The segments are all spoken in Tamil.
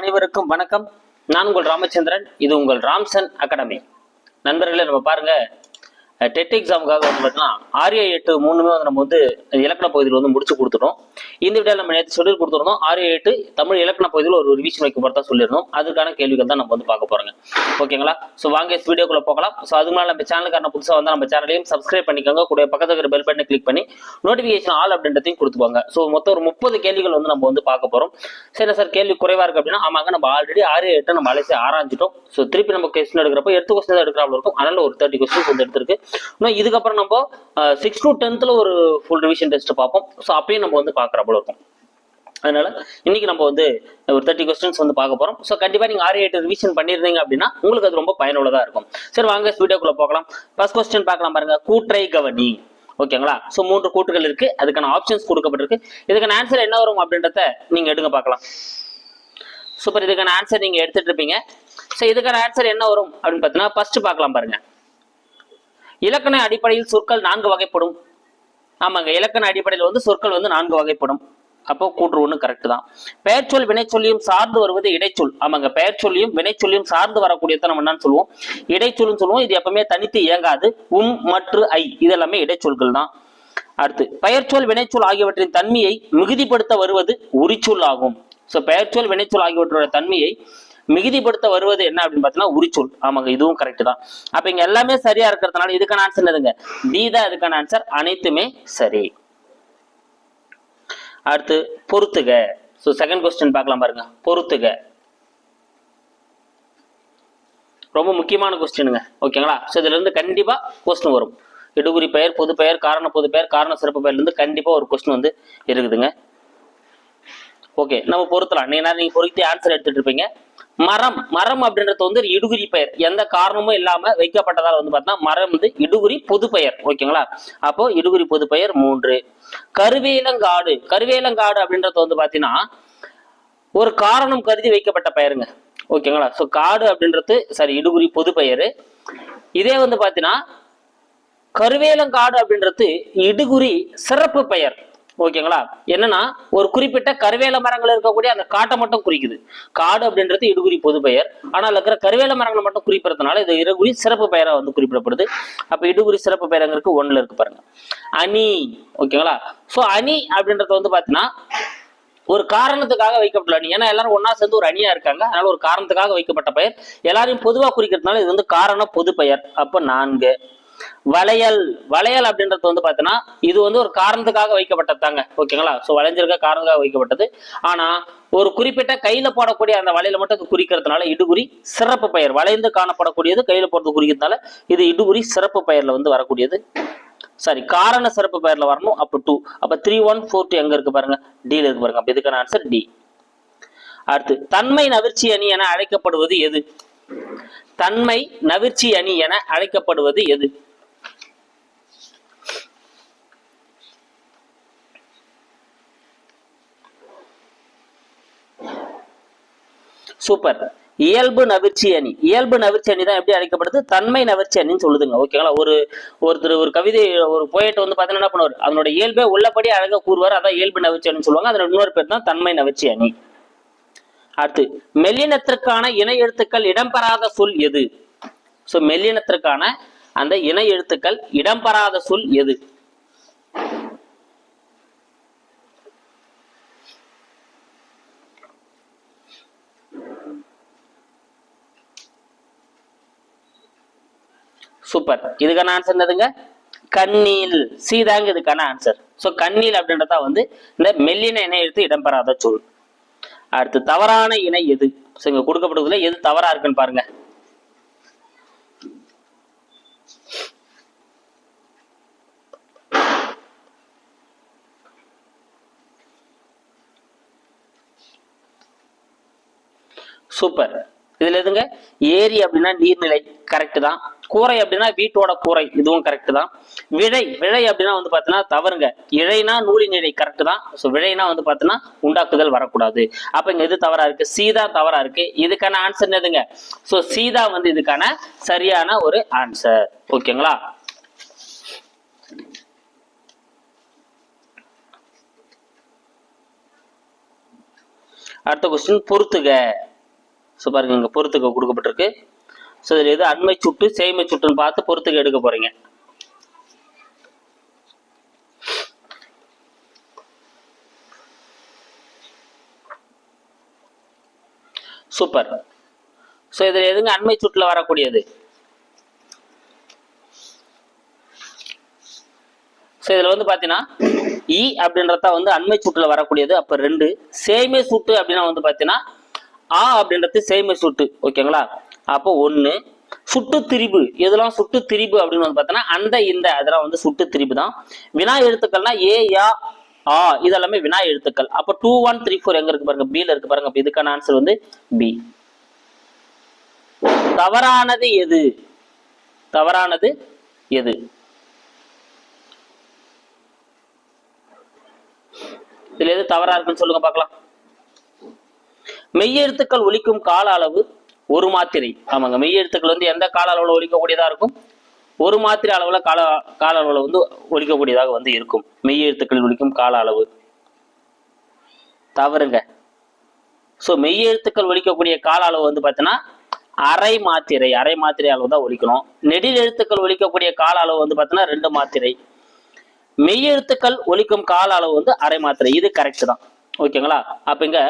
அனைவருக்கும் வணக்கம். நான் உங்கள் ராமச்சந்திரன் இது உங்கள் ராம்சன் அகாடமி. நண்பர்களை நம்ம பாருங்க டெட் எக்ஸாமுக்காக வந்து பார்த்தீங்கன்னா ஆரிய எட்டு மூணுமே வந்து நம்ம வந்து இலக்கண பகுதியில் வந்து முடிச்சு கொடுத்துட்டோம். இந்த வீடியோவில் நம்ம நேற்று சொல்லி கொடுத்துருந்தோம் ஆரிய எட்டு தமிழ் இலக்கண பகுதியில் ஒரு ரிவிஷன் வைக்க போகிறதா சொல்லியிருந்தோம். அதுக்கான கேள்விகள் தான் நம்ம வந்து பார்க்க போகிறோங்க ஓகேங்களா? ஸோ வாங்க வீடியோக்குள்ள போகலாம். ஸோ அதுக்கு மேலே நம்ம சேனலுக்கான புதுசாக வந்து நம்ம சேனலையும் சப்ஸ்கிரைப் பண்ணிக்கோங்க. கூட பக்கத்துல இருக்கிற பெல் பட்டனை கிளிக் பண்ணி நோட்டிஃபிகேஷன் ஆல் அப்படின்றதையும் கொடுத்துக்கோங்க. ஸோ மொத்தம் ஒரு முப்பது கேள்விகள் வந்து நம்ம வந்து பார்க்க போகிறோம் சரி சார் கேள்வி குறைவாக இருக்குது அப்படின்னா ஆமாங்க நம்ம ஆல்ரெடி ஆறு எட்டு நம்ம அலைசி ஆராய்ஞ்சிட்டோம். ஸோ திருப்பி நம்ம கொஸ்டின் எடுக்கிறப்போ எட்டு கொஸ்டின் தான் எடுக்கிறாப்புல இருக்கும். அதனால ஒரு தேர்ட்டி கொஸ்டின்ஸ் வந்து எடுத்திருக்கு. இன்னும் இதுக்கப்புறம் நம்ம சிக்ஸ் டு டென்த்தில் ஒரு ஃபுல் ரிவிஷன் டெஸ்ட் பார்ப்போம். ஸோ அப்பயும் நம்ம வந்து பார்க்குறப்போ இருக்கும். அதனால இன்னைக்கு நம்ம வந்து ஒரு தேர்ட்டி கொஸ்டின்ஸ் வந்து பார்க்க போறோம். ஸோ கண்டிப்பா நீங்க ஆறு எட்டு ரிவிஷன் பண்ணிருந்தீங்க அப்படின்னா உங்களுக்கு அது ரொம்ப பயனுள்ளதா இருக்கும். சரி வாங்க வீடியோக்குள்ள போகலாம். ஃபர்ஸ்ட் கொஸ்டின் பார்க்கலாம் பாருங்க. கூற்றை கவனி. ஓகேங்களா? ஸோ மூன்று கூட்டுகள் இருக்கு. அதுக்கான ஆப்ஷன்ஸ் கொடுக்கப்பட்டிருக்கு. இதுக்கான ஆன்சர் என்ன வரும் அப்படின்றத நீங்க எடுங்க பார்க்கலாம். சூப்பர் இதுக்கான ஆன்சர் நீங்க எடுத்துட்டு இருப்பீங்க. ஸோ இதுக்கான ஆன்சர் என்ன வரும் அப்படின்னு பார்த்தீங்கன்னா ஃபர்ஸ்ட் பார்க்கலாம் பாருங்க. இலக்கண அடிப்படையில் சொற்கள் நான்கு வகைப்படும். ஆமாங்க இலக்கண அடிப்படையில் வந்து சொற்கள் வந்து நான்கு வகைப்படும். அப்போ கூற்று ஒன்று கரெக்ட் தான். பெயர்ச்சொல் வினைச்சொல்லியும் சார்ந்து வருவது இடைச்சொல் ஆமாங்க பெயர்ச்சொல்லியும் வினைச்சொல்லியும் சார்ந்து வரக்கூடியதை நம்ம என்னன்னு சொல்லுவோம். இடைச்சொல்னு சொல்லுவோம் இது எப்பவுமே தனித்து இயங்காது. உம் மற்றும் ஐ இதெல்லாமே இடைச்சொல்கள் தான். அடுத்து பெயர்ச்சொல் வினைச்சொல் ஆகியவற்றின் தன்மையை மிகுதிப்படுத்த வருவது உரிச்சொல் ஆகும். ஸோ பெயர்ச்சொல் வினைச்சொல் ஆகியவற்றோட தன்மையை மிகுதிப்படுத்த வருவது என்ன அப்படின்னு பார்த்தீங்கன்னா உரிச்சொல். ஆமாங்க இதுவும் கரெக்ட் தான். அப்ப இங்க எல்லாமே சரியா இருக்கிறதுனால இதுக்கான ஆன்சர் என்னதுங்க? டி தான் இதுக்கான ஆன்சர் அனைத்துமே சரி. அடுத்து பொறுத்துக. ஸோ செகண்ட் கொஸ்டின் பார்க்கலாம் பாருங்க. பொறுத்துக. ரொம்ப முக்கியமான கொஸ்டினுங்க ஓகேங்களா ஸோ இதுல இருந்து கண்டிப்பா கொஸ்டின் வரும். இடுகுறி பெயர் பொது பெயர் காரண பொது பெயர் காரண சிறப்பு பெயர்ல இருந்து கண்டிப்பா ஒரு கொஸ்டின் வந்து இருக்குதுங்க. ஓகே நம்ம பொறுத்தலாம் நீங்க நீங்க பொறுத்தி ஆன்சர் எடுத்துட்டு இருப்பீங்க மரம் மரம் அப்படின்றது வந்து ஒரு இடுகுறி பெயர். எந்த காரணமும் இல்லாம வைக்கப்பட்டதால வந்து பார்த்தீங்கன்னா மரம் வந்து இடுகுறி பொது பெயர். ஓகேங்களா அப்போ இடுகுறி பொது பெயர் மூன்று. கருவேலங்காடு. கருவேலங்காடு அப்படின்றது வந்து பாத்தீங்கன்னா ஒரு காரணம் கருதி வைக்கப்பட்ட பெயருங்க. ஓகேங்களா ஸோ காடு அப்படின்றது சரி இடுகுறி பொது பெயர். இதே வந்து பாத்தீங்கன்னா கருவேலங்காடு அப்படின்றது இடுகுறி சிறப்பு பெயர். ஓகேங்களா? என்னன்னா ஒரு குறிப்பிட்ட கருவேல மரங்கள் இருக்கக்கூடிய அந்த காட்டை மட்டும் குறிக்குது. காடு அப்படின்றது இடுகுறி பொது பெயர் ஆனால் இருக்கிற கருவேல மரங்களை மட்டும் குறிப்பிடறதுனால இது இடுகுறி சிறப்பு பெயரா வந்து குறிப்பிடப்படுது. அப்ப இடுகுறி சிறப்பு பெயரங்கிறதுக்கு ஒண்ணுல இருக்கு பாருங்க. அணி ஓகேங்களா? சோ அணி அப்படின்றது வந்து பாத்தீங்கன்னா ஒரு காரணத்துக்காக வைக்கப்பட்ட அணி. ஏன்னா எல்லாரும் ஒன்னா சேர்ந்து ஒரு அணியா இருக்காங்க. அதனால ஒரு காரணத்துக்காக வைக்கப்பட்ட பெயர். எல்லாரையும் பொதுவா குறிக்கிறதுனால இது வந்து காரண பொது பெயர் அப்ப நான்கு. வளையல் வளையல் அப்படின்றது வந்து பார்த்தீங்கன்னா இது வந்து ஒரு காரணத்துக்காக வைக்கப்பட்டது தாங்க ஓகேங்களா? ஸோ வளைஞ்சிருக்க காரணத்துக்காக வைக்கப்பட்டது. ஆனா ஒரு குறிப்பிட்ட கையில போடக்கூடிய அந்த வளையல மட்டும் குறிக்கிறதுனால இடுகுறி சிறப்பு பெயர் வளைந்து காணப்படக்கூடியது கையில போடுறது குறிக்கிறதுனால இது இடுகுறி சிறப்பு பெயர்ல வந்து வரக்கூடியது. சாரி காரண சிறப்பு பெயர்ல வரணும். அப்போ டூ அப்ப த்ரீ ஒன் ஃபோர் டூ எங்க இருக்கு பாருங்க? டில இருக்கு பாருங்க. அப்போ இதுக்கான ஆன்சர் டி அடுத்து தன்மை நவிர்ச்சி அணி என அழைக்கப்படுவது எது? தன்மை நவிர்ச்சி அணி என அழைக்கப்படுவது எது? சூப்பர். இயல்பு நவிர்ச்சி அணி. இயல்பு நவிர்ச்சி அணி தான் எப்படி அழைக்கப்படுது? தன்மை நவிர்ச்சி அணின்னு சொல்லுதுங்க. ஓகேங்களா ஒரு ஒருத்தர் ஒரு கவிதை ஒரு போயிட்டு வந்து பார்த்தீங்கன்னா என்ன பண்ணுவார்? அதனோட இயல்பே உள்ளபடி அழகாக கூறுவார். அதான் இயல்பு நவிர்ச்சி அணின்னு சொல்லுவாங்க. அதனோட இன்னொரு பேர் தான் தன்மை நவிர்ச்சி அணி. அடுத்து மெல்லினத்திற்கான இணை எழுத்துக்கள் இடம்பெறாத சொல் எது? சோ மெல்லினத்திற்கான அந்த இணை எழுத்துக்கள் இடம்பெறாத சொல் எது? சூப்பர் இதுக்கான ஆன்சர் என்னதுங்க? கண்ணீல். சீதாங்க இதுக்கான ஆன்சர் ஸோ கண்ணீல் அப்படின்றதா வந்து இந்த மெல்லின இணை எடுத்து இடம்பெறாத சொல். அடுத்து தவறான இணை எது? ஸோ இங்க கொடுக்கப்படுவதுல எது தவறா இருக்குன்னு பாருங்க. சூப்பர் இதுல எதுங்க? ஏரி அப்படின்னா நீர்நிலை. கரெக்ட் தான். கூரை அப்படின்னா வீட்டோட கூரை. இதுவும் கரெக்ட் தான். விழை விழை அப்படின்னா வந்து பாத்தீங்கன்னா தவறுங்க. இழைனா நூலின் இழை கரெக்ட் தான். ஸோ விழைனா வந்து பாத்தீங்கன்னா உண்டாக்குதல் வரக்கூடாது. அப்ப இங்க எது தவறா இருக்கு? சீதா தவறா இருக்கு. இதுக்கான ஆன்சர் என்னதுங்க ஸோ சீதா வந்து இதுக்கான சரியான ஒரு ஆன்சர் ஓகேங்களா? அடுத்த கொஸ்டின் பொறுத்துக. ஸோ பாருங்க இங்கே பொறுத்துக்க கொடுக்கப்பட்டிருக்கு. ஸோ இதில் எது அண்மை சுட்டு சேமை சுட்டுன்னு பார்த்து பொறுத்துக்கு எடுக்க போறீங்க. சூப்பர் ஸோ இதில் எதுங்க அண்மை சுட்டில் வரக்கூடியது? ஸோ இதில் வந்து பார்த்தீங்கன்னா இ e அப்படின்றத வந்து அண்மை சுட்டில் வரக்கூடியது. அப்போ ரெண்டு. சேமை சுட்டு அப்படின்னா வந்து பார்த்தீங்கன்னா ஆ அப்படின்றது சேமை சுட்டு. ஓகேங்களா அப்போ ஒன்று சுட்டு திரிபு எதெல்லாம் சுட்டு திரிபு அப்படின்னு வந்து பார்த்தோன்னா அந்த இந்த அதெல்லாம் வந்து சுட்டு திரிபு தான். வினா எழுத்துக்கள்னா ஏ யா ஆ இதெல்லாமே வினா எழுத்துக்கள். அப்போ டூ ஒன் த்ரீ ஃபோர் எங்க இருக்கு பாருங்க? பில இருக்கு பாருங்க. இதுக்கான ஆன்சர் வந்து பி தவறானது எது? தவறானது எது? இதுல எது தவறா இருக்குன்னு சொல்லுங்க பார்க்கலாம். மெய்யெழுத்துக்கள் ஒலிக்கும் கால அளவு ஒரு மாத்திரை. ஆமாங்க மெய் எழுத்துக்கள் வந்து எந்த கால அளவுல ஒழிக்கக்கூடியதாக இருக்கும்? ஒரு மாத்திரை அளவுல கால கால அளவில் வந்து ஒழிக்கக்கூடியதாக வந்து இருக்கும். மெய் எழுத்துக்கள் ஒலிக்கும் கால அளவு. தவறுங்க. ஸோ மெய்யெழுத்துக்கள் ஒழிக்கக்கூடிய கால அளவு வந்து பார்த்தீங்கன்னா அரை மாத்திரை அரை மாத்திரை அளவு தான் ஒழிக்கணும் நெடில் எழுத்துக்கள் ஒழிக்கக்கூடிய கால அளவு வந்து பார்த்தீங்கன்னா ரெண்டு மாத்திரை. மெய்யெழுத்துக்கள் ஒலிக்கும் கால அளவு வந்து அரை மாத்திரை. இது கரெக்ட் தான். ஓகேங்களா? அப்போ இங்கே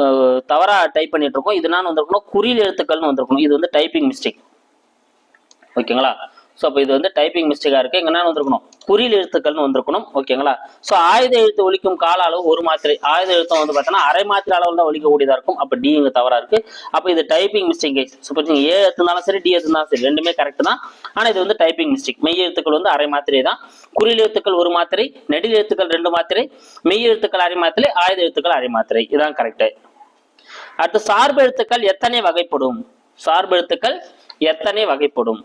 தவறாக தவறா டைப் பண்ணிட்டு இருக்கோம் இது நான் வந்திருக்கணும்? குறியில் எழுத்துக்கள்னு வந்திருக்கணும். இது வந்து டைப்பிங் மிஸ்டேக் ஓகேங்களா? ஸோ அப்போ இது வந்து டைப்பிங் மிஸ்டேக்காக இருக்குது இங்கே என்ன வந்திருக்கணும்? குறியில் எழுத்துக்கள்னு வந்திருக்கணும். ஓகேங்களா? ஸோ ஆயுத எழுத்து ஒழிக்கும் கால அளவு ஒரு மாத்திரை. ஆயுத எழுத்தம் வந்து பார்த்தோன்னா அரை மாத்திரை அளவில் தான் ஒழிக்கக்கூடியதாக இருக்கும். அப்போ டி இங்கே தவறாக இருக்குது அப்போ இது டைப்பிங் மிஸ்டேக் ஸோ நீங்கள் ஏ எழுத்துனாலும் சரி டி எழுத்துனாலும் சரி ரெண்டுமே கரெக்ட் தான். ஆனால் இது வந்து டைப்பிங் மிஸ்டேக் மெய் எழுத்துக்கள் வந்து அரை மாத்திரை தான். குறியில் எழுத்துக்கள் ஒரு மாத்திரை நெடில் எழுத்துக்கள் ரெண்டு மாத்திரை மெய் எழுத்துக்கள் அரை மாத்திரை ஆயுத எழுத்துக்கள் அரை மாத்திரை. இதுதான் கரெக்டு அடுத்து சார்பு எழுத்துக்கள் எத்தனை வகைப்படும்? சார்பு எழுத்துக்கள் எத்தனை வகைப்படும்?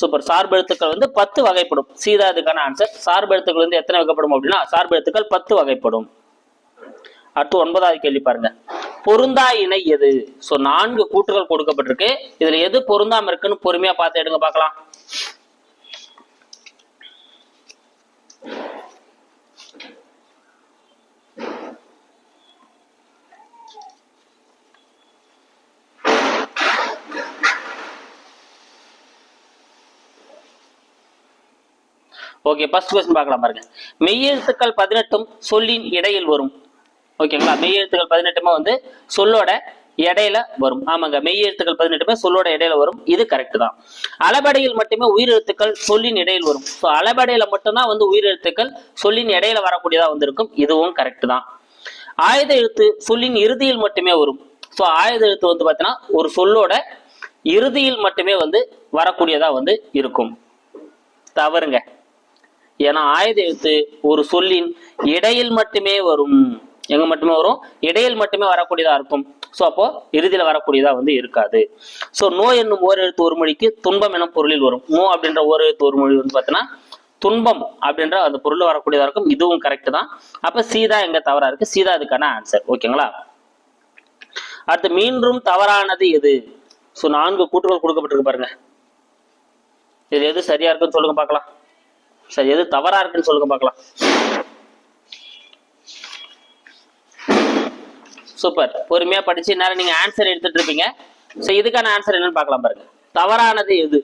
சூப்பர் சார்பு எழுத்துக்கள் வந்து பத்து வகைப்படும். சீதா இதுக்கான ஆன்சர் சார்பு எழுத்துக்கள் வந்து எத்தனை வகைப்படும் அப்படின்னா சார்பு எழுத்துக்கள் பத்து வகைப்படும். அடுத்து ஒன்பதாவது கேள்வி பாருங்க. பொருந்தா இணை எது? சோ நான்கு கூட்டுகள் கொடுக்கப்பட்டிருக்கு. இதுல எது பொருந்தாம இருக்குன்னு பொறுமையா பார்த்து எடுங்க பார்க்கலாம். ஓகே ஃபர்ஸ்ட் கொஸ்டின் பார்க்கலாம் பாருங்க. மெய்யெழுத்துக்கள் பதினெட்டும் சொல்லின் இடையில் வரும். ஓகேங்களா மெய்யெழுத்துக்கள் பதினெட்டுமே வந்து சொல்லோட இடையில வரும். ஆமாங்க மெய்யெழுத்துக்கள் பதினெட்டுமே சொல்லோட இடையில வரும். இது கரெக்ட் தான். அளபடையில் மட்டுமே உயிரெழுத்துக்கள் சொல்லின் இடையில் வரும். ஸோ அளபடையில மட்டும்தான் வந்து உயிரெழுத்துக்கள் சொல்லின் இடையில வரக்கூடியதா வந்திருக்கும். இதுவும் கரெக்ட் தான். ஆயுத எழுத்து சொல்லின் இறுதியில் மட்டுமே வரும். ஸோ ஆயுத எழுத்து வந்து பார்த்தீங்கன்னா ஒரு சொல்லோட இறுதியில் மட்டுமே வந்து வரக்கூடியதா வந்து இருக்கும். தவறுங்க. ஏன்னா ஆயுத எழுத்து ஒரு சொல்லின் இடையில் மட்டுமே வரும். எங்க மட்டுமே வரும்? இடையில் மட்டுமே வரக்கூடியதா இருக்கும். ஸோ அப்போ இறுதியில் வரக்கூடியதா வந்து இருக்காது. ஸோ நோ என்னும் ஓர் எழுத்து ஒரு மொழிக்கு துன்பம் எனும் பொருளில் வரும். நோ அப்படின்ற ஓரெழுத்து எழுத்து ஒரு மொழி வந்து பார்த்தீங்கன்னா துன்பம் அப்படின்ற அந்த பொருள் வரக்கூடியதா இருக்கும். இதுவும் கரெக்ட் தான். அப்ப சீதா எங்க தவறா இருக்கு? சீதா அதுக்கான ஆன்சர் ஓகேங்களா அடுத்து மீண்டும் தவறானது எது? ஸோ நான்கு கூற்றுகள் கொடுக்கப்பட்டிருக்கு பாருங்க. இது எது சரியா இருக்குன்னு சொல்லுங்க பார்க்கலாம். சரி எது தவறா இருக்குன்னு சொல்லுங்க பார்க்கலாம். சூப்பர் பொறுமையா படிச்சு நேரம் நீங்க ஆன்சர் எடுத்துட்டு இருப்பீங்க. சோ இதுக்கான ஆன்சர் என்னன்னு பார்க்கலாம் பாருங்க. தவறானது எது?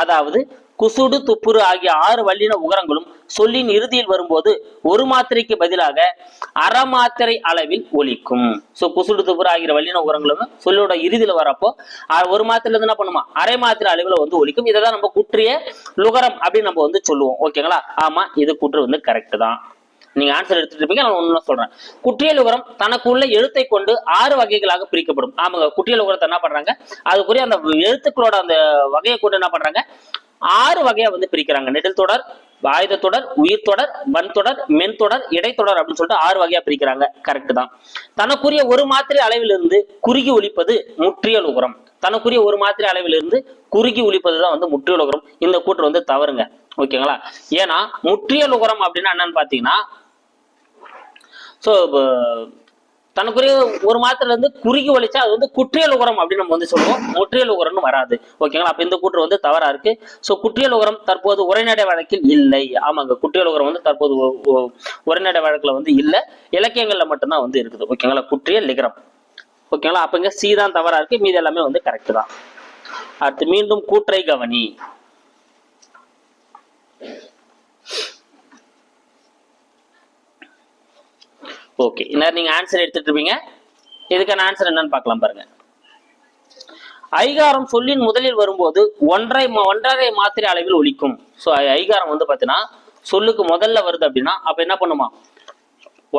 அதாவது குசுடு துப்புரு ஆகிய ஆறு வல்லின உகரங்களும் சொல்லின் இறுதியில் வரும்போது ஒரு மாத்திரைக்கு பதிலாக அரை மாத்திரை அளவில் ஒலிக்கும். ஸோ குசுடு துப்புரு ஆகிற வல்லின உரங்களும் சொல்லோட இறுதியில் வரப்போ ஒரு மாத்திரைல இருந்து என்ன பண்ணுமா? அரை மாத்திரை அளவில் வந்து ஒலிக்கும். இதை தான் நம்ம குற்றிய லுகரம் அப்படின்னு நம்ம வந்து சொல்லுவோம். ஓகேங்களா ஆமா இது குற்று வந்து கரெக்ட் தான். நீங்க ஆன்சர் எடுத்துட்டு இருப்பீங்க நான் ஒண்ணு சொல்றேன். குற்றியல் உகரம் தனக்குள்ள எழுத்தை கொண்டு ஆறு வகைகளாக பிரிக்கப்படும். ஆமாங்க குற்றியல் உகரத்தை என்ன பண்றாங்க? அதுக்குரிய அந்த எழுத்துக்களோட அந்த வகையை கொண்டு என்ன பண்றாங்க? ஆறு வகையா வந்து பிரிக்கிறாங்க. நெடில் தொடர் ஆயுத தொடர் உயிர் தொடர் வன் தொடர் மென் தொடர் இடைத்தொடர் அப்படின்னு சொல்லிட்டு ஆறு வகையா பிரிக்கிறாங்க. கரெக்ட் தான். தனக்குரிய ஒரு மாத்திரை அளவிலிருந்து குறுகி ஒழிப்பது முற்றியல் உகரம் தனக்குரிய ஒரு மாத்திரை அளவிலிருந்து குறுகி ஒழிப்பது தான் வந்து முற்றியல் உகரம் இந்த கூற்று வந்து தவறுங்க. ஓகேங்களா? ஏன்னா முற்றியல் உகரம் அப்படின்னா என்னன்னு பாத்தீங்கன்னா ஸோ தனக்குரிய ஒரு மாதத்துல இருந்து குறுகி வலிச்சா அது வந்து குற்றியல் உகரம் அப்படின்னு நம்ம வந்து சொல்லுவோம். முற்றியல் உகரம்னு வராது ஓகேங்களா அப்ப இந்த கூற்று வந்து தவறா இருக்கு. ஸோ குற்றியல் உகரம் தற்போது உரைநடை வழக்கில் இல்லை. ஆமாங்க. குற்றியல் உகரம் வந்து தற்போது உரைநடை வழக்குல வந்து இல்ல. இலக்கியங்கள்ல மட்டும்தான் வந்து இருக்குது. ஓகேங்களா குற்றியல் லிகரம் ஓகேங்களா அப்ப இங்க சி தான் தவறா இருக்கு. மீதி எல்லாமே வந்து கரெக்ட் தான். அடுத்து மீண்டும் கூற்றை கவனி. ஓகே இன்னும் நீங்க ஆன்சர் எடுத்துட்டு இருப்பீங்க. இதுக்கான ஆன்சர் என்னன்னு பார்க்கலாம் பாருங்க. ஐகாரம் சொல்லின் முதலில் வரும்போது ஒன்றை ஒன்றரை மாத்திரை அளவில் ஒழிக்கும். ஸோ ஐகாரம் வந்து பார்த்தீங்கன்னா சொல்லுக்கு முதல்ல வருது அப்படின்னா அப்ப என்ன பண்ணுமா?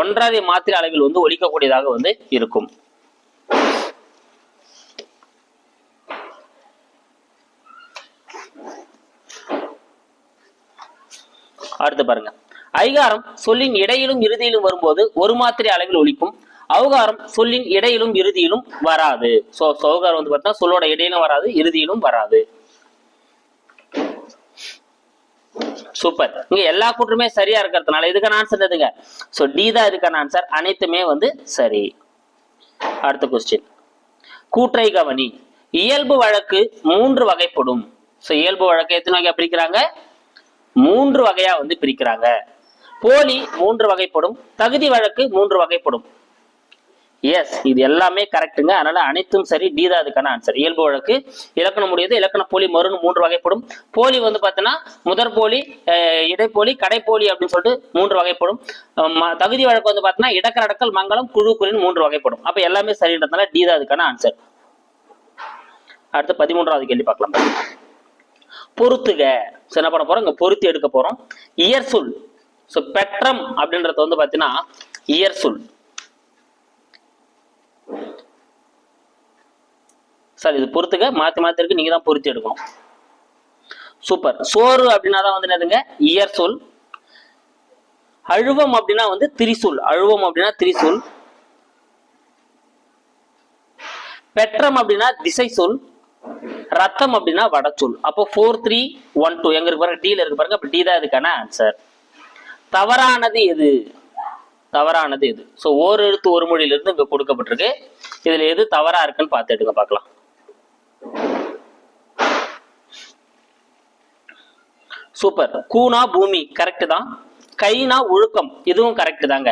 ஒன்றரை மாத்திரை அளவில் வந்து ஒழிக்கக்கூடியதாக வந்து இருக்கும். அடுத்து பாருங்க. ஐகாரம் சொல்லின் இடையிலும் இறுதியிலும் வரும்போது ஒரு மாத்திரை அளவில் ஒழிக்கும். அவகாரம் சொல்லின் இடையிலும் இறுதியிலும் வராது. சோ சௌகாரம் வந்து பார்த்தா சொல்லோட இடையிலும் வராது இறுதியிலும் வராது. சூப்பர் இங்க எல்லா கூற்றுமே சரியா இருக்கிறதுனால இதுக்கான ஆன்சர் எதுங்க சோ டி தான் இதுக்கான ஆன்சர் அனைத்துமே வந்து சரி. அடுத்த கொஸ்டின் கூற்றை கவனி. இயல்பு வழக்கு மூன்று வகைப்படும். சோ இயல்பு வழக்கு எத்தனை வகையா பிரிக்கிறாங்க? மூன்று வகையா வந்து பிரிக்கிறாங்க. போலி மூன்று வகைப்படும் தகுதி வழக்கு மூன்று வகைப்படும். எஸ் இது எல்லாமே கரெக்ட்டுங்க அதனால அனைத்தும் சரி. டி தான் அதுக்கான ஆன்சர் இயல்பு வழக்கு இலக்கணம் முடியாது இலக்கண போலி மறுன்னு மூன்று வகைப்படும். போலி வந்து பார்த்தீங்கன்னா முதற் போலி இடைப்போலி கடைப்போலி அப்படின்னு சொல்லிட்டு மூன்று வகைப்படும். ம- தகுதி வழக்கு வந்து பார்த்தீங்கன்னா இடக்கர் அடக்கல் மங்களம் குழு குறின்னு மூன்று வகைப்படும். அப்ப எல்லாமே சரின்றதுனால டி தான் அதுக்கான ஆன்சர் அடுத்து பதிமூன்றாவது கேள்வி பார்க்கலாம். பொறுத்துக So, என்ன பண்ண போறோம்? இங்க பொருத்தி எடுக்க போறோம். இயற்சொல். ஸோ பெட்ரம் அப்படின்றது வந்து பார்த்தீங்கன்னா இயர் சொல். சார் இது பொறுத்துக்க மாற்றி மாற்றிருக்கு நீங்கள் நீங்க தான் பொருத்தி எடுக்கும் சூப்பர் சோறு அப்படின்னா தான் வந்து என்னதுங்க? இயர் சொல். அழுவம் அப்படின்னா வந்து திரிசூல். அழுவம் அப்படின்னா திரிசூல். பெட்ரம் அப்படின்னா திசை சொல் ரத்தம் அப்படின்னா வடச்சொல் அப்போ ஃபோர் த்ரீ ஒன் டூ எங்க இருக்கு பாருங்க டீல இருக்கு பாருங்க அப்போ டி தான் இதுக்கான ஆன்சர் தவறானது எது? தவறானது எது? ஸோ ஓர் எழுத்து ஒரு மொழியிலிருந்து இங்க கொடுக்கப்பட்டிருக்கு. இதுல எது தவறா இருக்குன்னு பார்த்து எடுங்க பார்க்கலாம். சூப்பர் கூனா பூமி கரெக்ட் தான். கைனா ஒழுக்கம் இதுவும் கரெக்ட் தாங்க.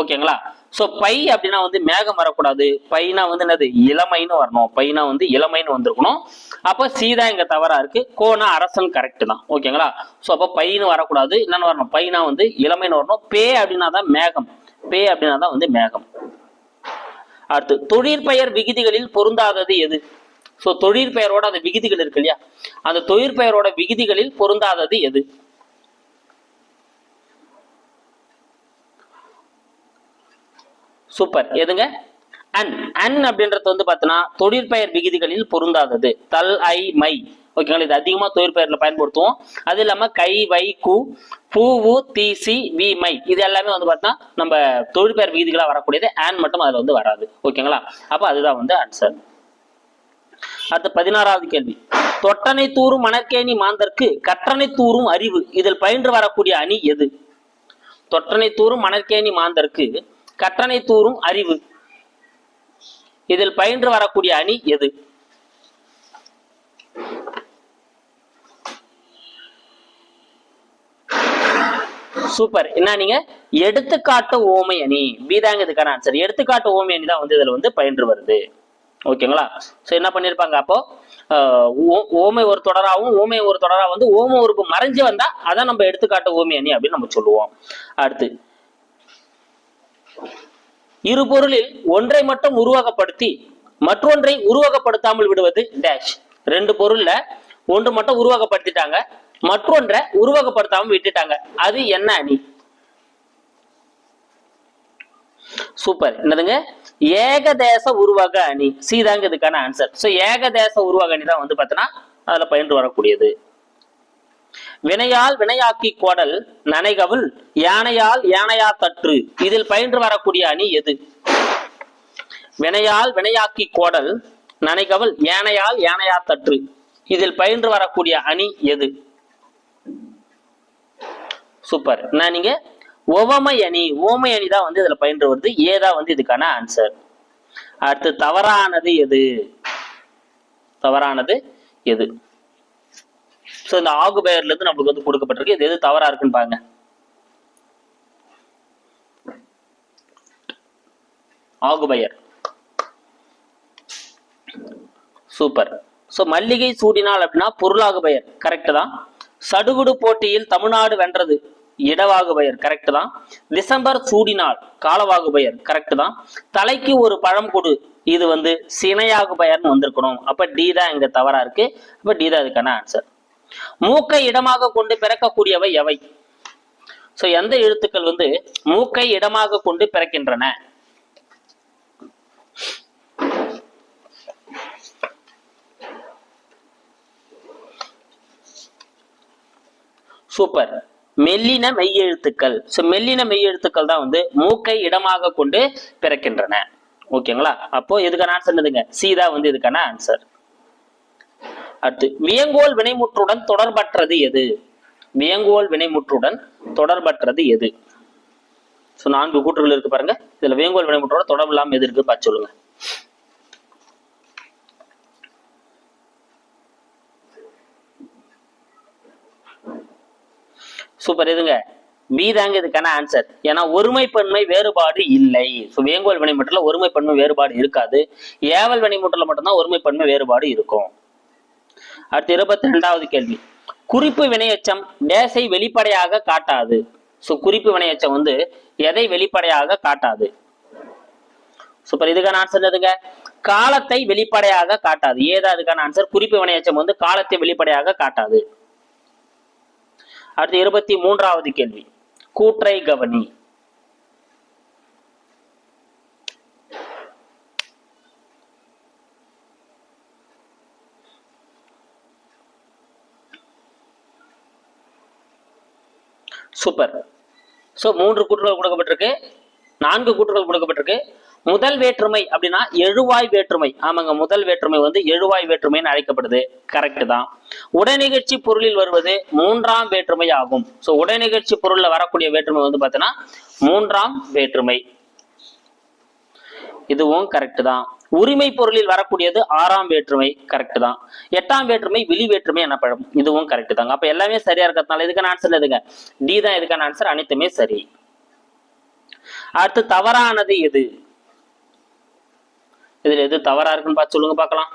ஓகேங்களா ஸோ பை அப்படின்னா வந்து மேகம் வரக்கூடாது. பைனா வந்து என்னது? இளமைன்னு வரணும். பைனா வந்து இளமைன்னு வந்திருக்கணும். அப்போ சீதா இங்கே தவறா இருக்கு. கோனா அரசன் கரெக்ட் தான். ஓகேங்களா ஸோ அப்போ பைன்னு வரக்கூடாது. என்னன்னு வரணும்? பைனா வந்து இளமைன்னு வரணும். பே அப்படின்னா தான் மேகம். பே அப்படின்னா தான் வந்து மேகம். அடுத்து தொழிற்பெயர் விகுதிகளில் பொருந்தாதது எது? ஸோ தொழிற்பெயரோட அந்த விகுதிகள் இருக்கு இல்லையா? அந்த தொழிற்பெயரோட விகுதிகளில் பொருந்தாதது எது? சூப்பர். எதுங்க? அன். அன் அப்படின்றது வந்து பார்த்தோன்னா தொழிற்பெயர் விகுதிகளில் பொருந்தாதது. தல் ஐ மை. ஓகேங்களா? இது அதிகமாக தொழிற்பெயரில் பயன்படுத்துவோம். அது இல்லாமல் கை வை கு பூவு தீசி வி மை. இது எல்லாமே வந்து பார்த்தோன்னா நம்ம தொழிற்பெயர் விகுதிகளாக வரக்கூடியது. ஆன் மட்டும் அதில் வந்து வராது. ஓகேங்களா? அப்போ அதுதான் வந்து ஆன்சர் அடுத்து பதினாறாவது கேள்வி. தொட்டனை தூரும் மணற்கேணி மாந்தர்க்கு கற்றனை தூரும் அறிவு. இதில் பயின்று வரக்கூடிய அணி எது? தொட்டனை தூரும் மணற்கேணி மாந்தர்க்கு கற்றனை தூரும் அறிவு. இதில் பயின்று வரக்கூடிய அணி எது? சூப்பர். என்ன நீங்க எடுத்துக்காட்டு ஓமை அணி. பிதாங்க இதுக்கான ஆன்சர் எடுத்துக்காட்டு ஓமை அணி தான் வந்து இதுல வந்து பயின்று வருது. ஓகேங்களா சோ என்ன பண்ணிருப்பாங்க அப்போ? ஆஹ் ஓ- ஓமை ஒரு தொடராகவும் ஓமை ஒரு தொடரா வந்து ஓம உறுப்பு மறைஞ்சு வந்தா அதான் நம்ம எடுத்துக்காட்டு ஓமை அணி அப்படின்னு நம்ம சொல்லுவோம். அடுத்து இரு பொருளில் ஒன்றை மட்டும் உருவகப்படுத்தி மற்றொன்றை உருவகப்படுத்தாமல் விடுவது டேஷ் ரெண்டு பொருள்ல ஒன்று மட்டும் உருவகப்படுத்திட்டாங்க மற்றொன்றை உருவாக்கப்படுத்தாமல் விட்டுட்டாங்க. அது என்ன அணி? சூப்பர் என்னதுங்க? ஏகதேச உருவக அணி. சீதாங்க இதுக்கான ஆன்சர் சோ ஏகதேச உருவக அணி தான் வந்து பார்த்தீங்கன்னா அதுல பயின்று வரக்கூடியது. வினையால் வினையாக்கி கோடல் நனைகவுள் யானையால் யானையா தற்று. இதில் பயின்று வரக்கூடிய அணி எது? வினையால் வினையாக்கி கோடல் நனைகவுள் யானையால் யானையா தற்று. இதில் பயின்று வரக்கூடிய அணி எது? சூப்பர். நான் நீங்க உவமை அணி ஓமை அணி தான் வந்து இதுல பயின்று வருது. ஏதா வந்து இதுக்கான ஆன்சர் அடுத்து தவறானது எது? தவறானது எது? ஸோ இந்த ஆகு பெயர்ல இருந்து நம்மளுக்கு வந்து கொடுக்கப்பட்டிருக்கு. இது எது தவறா இருக்குன்னு பாருங்க. ஆகுபயர் சூப்பர் ஸோ மல்லிகை சூடினால் அப்படின்னா பொருளாகு பெயர். கரெக்ட் தான். சடுகுடு போட்டியில் தமிழ்நாடு வென்றது இடவாகு பெயர். கரெக்ட் தான். டிசம்பர் சூடினால் காலவாகு பெயர். கரெக்ட் தான். தலைக்கு ஒரு பழம் கொடு. இது வந்து சினையாகு பெயர்னு வந்திருக்கணும். அப்ப டி தான் இங்க தவறா இருக்கு. அப்ப டி தான் இதுக்கான ஆன்சர் மூக்கை இடமாக கொண்டு பிறக்கக்கூடியவை எவை? சோ எந்த எழுத்துக்கள் வந்து மூக்கை இடமாக கொண்டு பிறக்கின்றன? சூப்பர் மெல்லின மெய்யெழுத்துக்கள். ஸோ மெல்லின மெய்யெழுத்துக்கள் தான் வந்து மூக்கை இடமாக கொண்டு பிறக்கின்றன. ஓகேங்களா அப்போ இதுக்கான ஆன்சர் என்னதுங்க சி தான் வந்து இதுக்கான ஆன்சர் அடுத்து வியங்கோல் வினைமுற்றுடன் தொடர்பற்றது எது? வியங்கோல் வினைமுற்றுடன் தொடர்பற்றது எது? ஸோ நான்கு கூற்றுகள் இருக்கு பாருங்க. இதுல வியங்கோல் வினைமுற்றோட தொடர்பு இல்லாமல் எது இருக்கு? பார்த்து சொல்லுங்க. சூப்பர் எதுங்க பி தாங்க இதுக்கான ஆன்சர் ஏன்னா ஒருமைப்பன்மை வேறுபாடு இல்லை. ஸோ வேங்கோல் வினைமுற்றில் ஒருமைப்பன்மை வேறுபாடு இருக்காது. ஏவல் வினைமுற்றில் மட்டும்தான் ஒருமைப்பன்மை வேறுபாடு இருக்கும். அடுத்து இருபத்தி ரெண்டாவது கேள்வி. குறிப்பு வினையச்சம் டேஸை வெளிப்படையாக காட்டாது. ஸோ குறிப்பு வினையச்சம் வந்து எதை வெளிப்படையாக காட்டாது? சூப்பர் இதுக்கான ஆன்சர் எதுங்க காலத்தை வெளிப்படையாக காட்டாது. ஏதா இதுக்கான ஆன்சர் குறிப்பு வினையச்சம் வந்து காலத்தை வெளிப்படையாக காட்டாது. அடுத்து இருபத்தி மூன்றாவது கேள்வி. கூற்றை கவனி. சூப்பர். ஸோ மூன்று கூற்றுகள் கொடுக்கப்பட்டிருக்கு. நான்கு கூற்றுகள் கொடுக்கப்பட்டிருக்கு. முதல் வேற்றுமை அப்படின்னா எழுவாய் வேற்றுமை. ஆமாங்க முதல் வேற்றுமை வந்து எழுவாய் வேற்றுமைன்னு அழைக்கப்படுது. கரெக்ட் தான். உடனிகழ்ச்சி பொருளில் வருவது மூன்றாம் வேற்றுமை ஆகும். ஸோ உடனிகழ்ச்சி பொருளில் வரக்கூடிய வேற்றுமை வந்து பார்த்தீங்கன்னா மூன்றாம் வேற்றுமை. இதுவும் கரெக்ட் தான். உரிமை பொருளில் வரக்கூடியது ஆறாம் வேற்றுமை கரெக்ட் தான். எட்டாம் வேற்றுமை வெளி வேற்றுமை எனப்படும் இதுவும் கரெக்ட் தாங்க. அப்ப எல்லாமே சரியா இருக்கிறதுனால இதுக்கான ஆன்சர் எதுங்க? டி தான் இதுக்கான ஆன்சர் அனைத்துமே சரி. அடுத்து தவறானது எது? இதுல எது தவறா இருக்குன்னு பார்த்து சொல்லுங்க பார்க்கலாம்.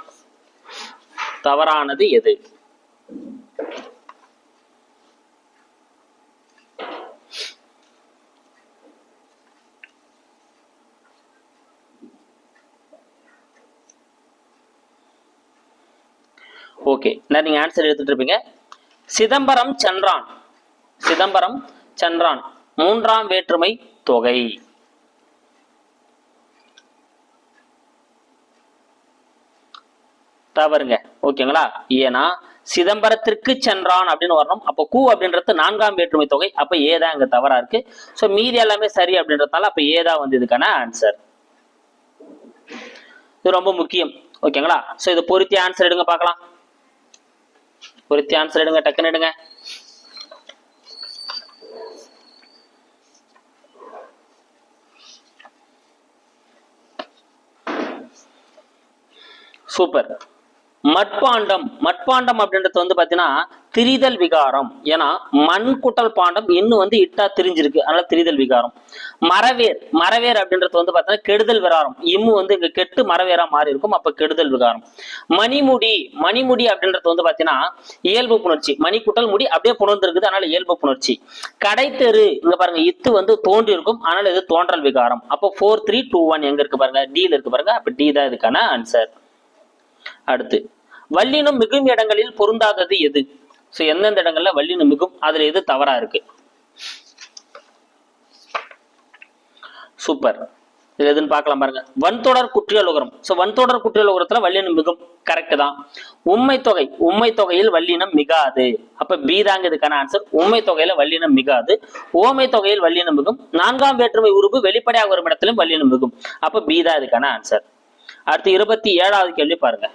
தவறானது எது? ஓகே நான் நீங்க ஆன்சர் எடுத்துட்டு இருப்பீங்க. சிதம்பரம் சென்றான். சிதம்பரம் சென்றான். மூன்றாம் வேற்றுமை தொகை. தவறுங்க ஓகேங்களா ஏன்னா சிதம்பரத்திற்கு சென்றான் அப்படின்னு வரணும். அப்போ கூ அப்படின்றது நான்காம் வேற்றுமை தொகை. அப்ப ஏதான் இங்க தவறா இருக்கு. ஸோ மீதி எல்லாமே சரி அப்படின்றதுனால அப்ப ஏதா வந்து இதுக்கான ஆன்சர் இது ரொம்ப முக்கியம். ஓகேங்களா ஸோ இது பொருத்தி ஆன்சர் எடுங்க பார்க்கலாம். பொருத்தி ஆன்சர் எடுங்க டக்குன்னு எடுங்க. சூப்பர். மட்பாண்டம். மட்பாண்டம் அப்படின்றது வந்து பாத்தீங்கன்னா திரிதல் விகாரம். ஏன்னா மண் குட்டல் பாண்டம் இன்னும் வந்து இட்டா திரிஞ்சிருக்கு. அதனால திரிதல் விகாரம். மரவேர். மரவேர் அப்படின்றது வந்து பாத்தீங்கன்னா கெடுதல் விகாரம். இம்மு வந்து இங்க கெட்டு மரவேரா மாறி இருக்கும். அப்ப கெடுதல் விகாரம். மணிமுடி. மணிமுடி அப்படின்றது வந்து பாத்தீங்கன்னா இயல்பு புணர்ச்சி. மணி குட்டல் முடி அப்படியே புணர்ந்திருக்குது. அதனால இயல்பு புணர்ச்சி. கடைத்தெரு. இங்க பாருங்க இத்து வந்து தோன்றி இருக்கும் அதனால இது தோன்றல் விகாரம். அப்போ ஃபோர் த்ரீ டூ ஒன் எங்க இருக்கு பாருங்க? டில இருக்கு பாருங்க. அப்ப டி தான் இதுக்கான ஆன்சர் அடுத்து. வல்லினம் மிகும் இடங்களில் பொருந்தாதது எது? சோ எந்தெந்த இடங்கள்ல வல்லினம் மிகும் அதுல எது தவறா இருக்கு? சூப்பர் இது எதுன்னு பார்க்கலாம் பாருங்க. வன்தொடர் குற்றியலுகரம் சோ வன்தொடர் குற்றியலுகரத்துல வல்லினம் மிகும். கரெக்ட் தான். உண்மை தொகை. உண்மை தொகையில் வல்லினம் மிகாது. அப்ப பி தாங்க இதுக்கான ஆன்சர் உண்மை தொகையில வல்லினம் மிகாது. ஓமை தொகையில் வல்லினம் மிகும். நான்காம் வேற்றுமை உறுப்பு வெளிப்படையாக வரும் இடத்திலும் வல்லினம் மிகும். அப்ப பி தான் இதுக்கான ஆன்சர் அடுத்து இருபத்தி ஏழாவது கேள்வி பாருங்க.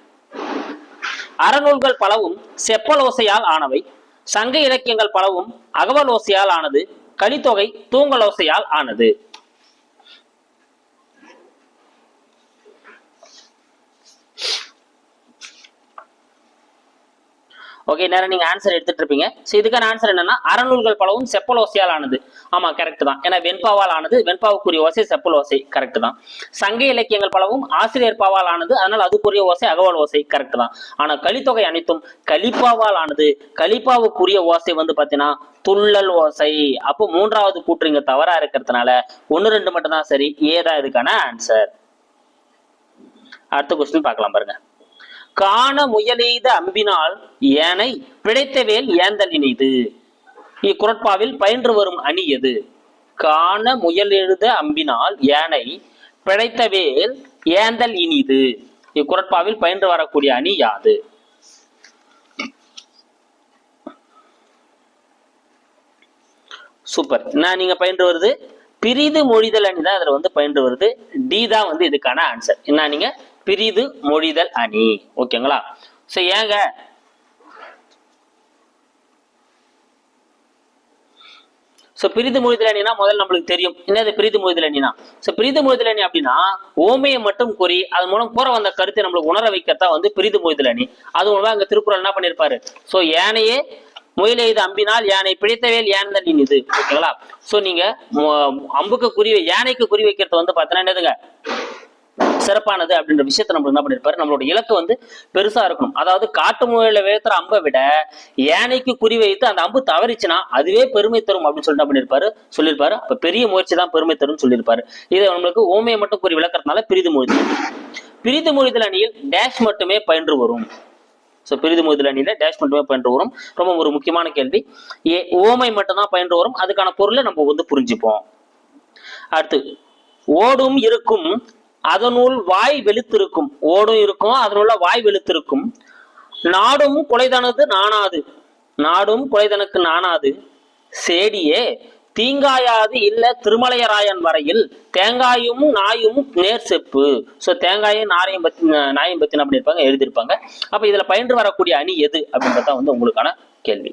அறநூல்கள் பலவும் செப்பலோசையால் ஆனவை சங்க இலக்கியங்கள் பலவும் அகவலோசையால் ஆனது கலித்தொகை தூங்கலோசையால் ஆனது. ஓகே நேரம் நீங்க ஆன்சர் எடுத்துட்டு இருப்பீங்க ஸோ இதுக்கான ஆன்சர் என்னன்னா அறநூல்கள் பலவும் செப்பல் ஓசையால் ஆனது. ஆமா கரெக்ட் தான். ஏன்னா வெண்பாவால் ஆனது வெண்பாவுக்குரிய ஓசை செப்பல் ஓசை கரெக்ட் தான். சங்க இலக்கியங்கள் பலவும் ஆசிரியர் பாவால் ஆனது அதனால் அதுக்குரிய ஓசை அகவல் ஓசை கரெக்ட் தான். ஆனா கலித்தொகை அனைத்தும் கலிப்பாவால் ஆனது கலிப்பாவுக்குரிய ஓசை வந்து பாத்தீங்கன்னா துள்ளல் ஓசை. அப்போ மூன்றாவது கூற்று இங்க தவறா இருக்கிறதுனால ஒன்னு ரெண்டு மட்டும் தான் சரி ஏதா இதுக்கான ஆன்சர் அடுத்த கொஸ்டின் பார்க்கலாம் பாருங்க. காண முயலெய்த அம்பினால் ஏனை பிழைத்தவேல் ஏந்தல் இனிது இக்குரட்பாவில் பயின்று வரும் அணி எது? காண முயலெழுத அம்பினால் ஏனை பிழைத்தவேல் ஏந்தல் இனிது இக்குரட்பாவில் பயின்று வரக்கூடிய அணி யாது? சூப்பர். நான் நீங்க பயின்று வருது? பிரிது மொழிதல் அணி தான் இதுல வந்து பயின்று வருது. டி தான் வந்து இதுக்கான ஆன்சர் என்ன நீங்க பிரிது மொழிதல் அணி. ஓகேங்களா? சோ ஏங்க? சோ பிரிது மொழிதல் அணினா முதல்ல நம்மளுக்கு தெரியும். என்னது பிரிது மொழிதல் அணினா? சோ பிரிது மொழிதல் அணி அப்படின்னா ஓமையை மட்டும் கூறி அது மூலம் கூற வந்த கருத்தை நம்மளுக்கு உணர வைக்கத்தான் வந்து பிரிது மொழிதல் அணி. அது மூலமா அங்க திருக்குறள் என்ன பண்ணிருப்பாரு? சோ ஏனையே முயலை இது அம்பினால் யானை பிடித்தவேல் யானதன் இது. ஓகேங்களா? சோ நீங்க அம்புக்கு குறி யானைக்கு குறி வைக்கிறது வந்து பாத்தீங்கன்னா என்னதுங்க? சிறப்பானது அப்படின்ற விஷயத்த நம்ம என்ன பண்ணிருப்பாரு? நம்மளோட இலக்கு வந்து பெருசா இருக்கணும். அதாவது காட்டு முறையில வேத்துற அம்பை விட யானைக்கு குறி வைத்து அந்த அம்பு தவறிச்சுன்னா அதுவே பெருமை தரும் அப்படின்னு சொல்லிட்டு பண்ணிருப்பாரு? சொல்லியிருப்பாரு அப்ப பெரிய முயற்சி தான் பெருமை தரும் சொல்லியிருப்பாரு இதை நம்மளுக்கு ஓமையை மட்டும் கூறி விளக்குறதுனால பிரிது மொழிதல் பிரிது மொழிதல் அணியில் டேஷ் மட்டுமே பயின்று வரும். ஸோ பிரிது முதல் அணியில டேஷ் மட்டுமே பயின்று வரும். ரொம்ப ஒரு முக்கியமான கேள்வி. ஏ ஓமை மட்டும்தான் பயின்று வரும். அதுக்கான பொருளை நம்ம வந்து புரிஞ்சுப்போம். அடுத்து ஓடும் இருக்கும் அதனுள் வாய் வெளுத்திருக்கும். ஓடும் இருக்கும் அதனுள்ள வாய் வெளுத்திருக்கும். நாடும் குலைதனது நாணாது. நாடும் குலைதனுக்கு நாணாது. சேடியே தீங்காயாது இல்ல திருமலையராயன் வரையில் தேங்காயும் நாயும் நேர் செப்பு. ஸோ தேங்காயும் நாரையும் பத்தி நாயும் பத்தின அப்படி இருப்பாங்க எழுதியிருப்பாங்க. அப்ப இதுல பயின்று வரக்கூடிய அணி எது அப்படின்றத வந்து உங்களுக்கான கேள்வி.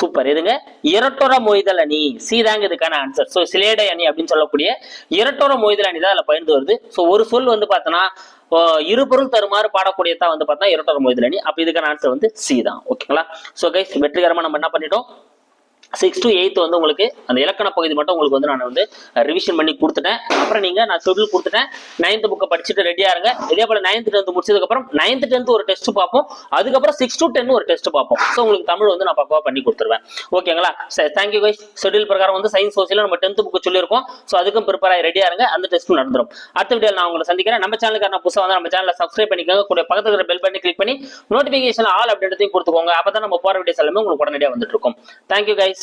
சூப்பர் எதுங்க இரட்டோர மொய்தல் அணி. சி தாங்க இதுக்கான ஆன்சர் ஸோ சிலேடை அணி அப்படின்னு சொல்லக்கூடிய இரட்டோர மொய்தல் அணி தான் அதில் பயந்து வருது. ஸோ ஒரு சொல் வந்து பார்த்தோன்னா இரு பொருள் தருமாறு பாடக்கூடியதான் வந்து பார்த்தா இரட்டோர மொய்தல் அணி. அப்போ இதுக்கான ஆன்சர் வந்து சி தான். ஓகேங்களா ஸோ கைஸ் வெற்றிகரமாக நம்ம என்ன பண்ணிட்டோம்? சிக்ஸ் டு எயித் வந்து உங்களுக்கு அந்த இலக்கண பகுதி மட்டும் உங்களுக்கு வந்து நான் வந்து ரிவிஷன் பண்ணி கொடுத்துட்டேன். அப்புறம் நீங்க நான் ஷெட்யூல் கொடுத்துட்டேன். நைன்த் புக்கை படிச்சுட்டு ரெடியா இருங்க. இதே போல நைன்த் டென்த் முடிச்சதுக்கு அப்புறம் நைன்த் டென்த் ஒரு டெஸ்ட் பார்ப்போம். அதுக்கப்புறம் சிக்ஸ் டு டென் ஒரு டெஸ்ட் பார்ப்போம். ஸோ உங்களுக்கு தமிழ் வந்து நான் பக்கவா பண்ணி கொடுத்துருவேன். ஓகேங்களா சரி தேங்க்யூ கைஸ் ஷெட்யூல் பிரகாரம் வந்து சயின்ஸ் சோசியல் நம்ம டென்த் புக்கு சொல்லியிருக்கோம். ஸோ அதுக்கும் ப்ரிப்பேர் ஆகி ரெடியா இருங்க. அந்த டெஸ்ட்டும் நடந்துரும். அடுத்த வீடியோ நான் உங்களை சந்திக்கிறேன். நம்ம சேனலுக்கு நான் புதுசாக வந்து நம்ம சேனலில் சப்ஸ்கிரைப் பண்ணிக்கோங்க. கூட பக்கத்துல இருக்கிற பெல் பண்ணி கிளிக் பண்ணி நோட்டிஃபிகேஷன் ஆல் அப்படின்றதையும் கொடுத்துக்கோங்க. அப்பதான் நம்ம போற வீடியோஸ் எல்லாமே உங்களுக்கு உடனடியாக வந்துட்டு இருக்கும். Thank you guys